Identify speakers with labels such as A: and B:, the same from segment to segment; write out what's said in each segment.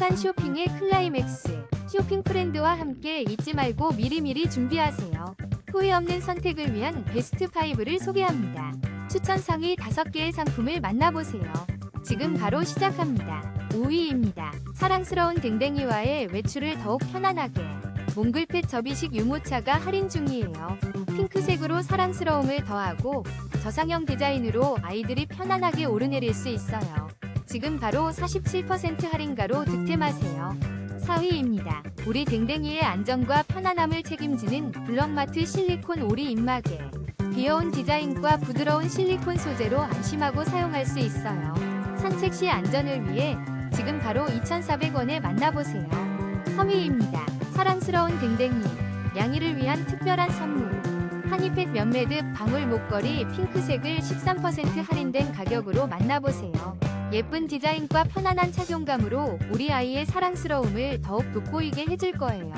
A: 행복한 쇼핑의 클라이맥스. 쇼핑 프렌드와 함께 잊지 말고 미리미리 준비하세요. 후회 없는 선택을 위한 베스트 5를 소개합니다. 추천 상위 5개의 상품을 만나보세요. 지금 바로 시작합니다. 5위입니다. 사랑스러운 댕댕이와의 외출을 더욱 편안하게. 몽글펫 접이식 유모차가 할인 중이에요. 핑크색으로 사랑스러움을 더하고 저상형 디자인으로 아이들이 편안하게 오르내릴 수 있어요. 지금 바로 47% 할인가로 득템하세요. 4위입니다. 우리 댕댕이의 안전과 편안함을 책임지는 블럭마트 실리콘 오리 입마개. 귀여운 디자인과 부드러운 실리콘 소재로 안심하고 사용할 수 있어요. 산책 시 안전을 위해 지금 바로 2,400원에 만나보세요. 3위입니다. 사랑스러운 댕댕이. 양이를 위한 특별한 선물. 하니팩 면매듭 방울 목걸이 핑크색을 13% 할인된 가격으로 만나보세요. 예쁜 디자인과 편안한 착용감으로 우리 아이의 사랑스러움을 더욱 돋보이게 해줄 거예요.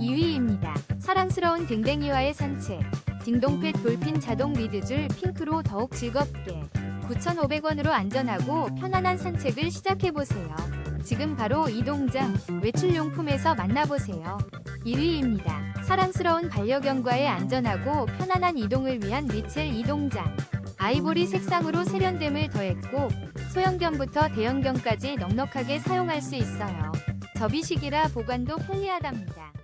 A: 2위입니다. 사랑스러운 댕댕이와의 산책. 딩동펫 돌핀 자동 리드줄 핑크로 더욱 즐겁게 9,500원으로 안전하고 편안한 산책을 시작해보세요. 지금 바로 이 동장 외출용품에서 만나보세요. 1위입니다. 사랑스러운 반려견과의 안전하고 편안한 이동을 위한 리첼 이동장. 아이보리 색상으로 세련됨을 더했고 소형견부터 대형견까지 넉넉하게 사용할 수 있어요. 접이식이라 보관도 편리하답니다.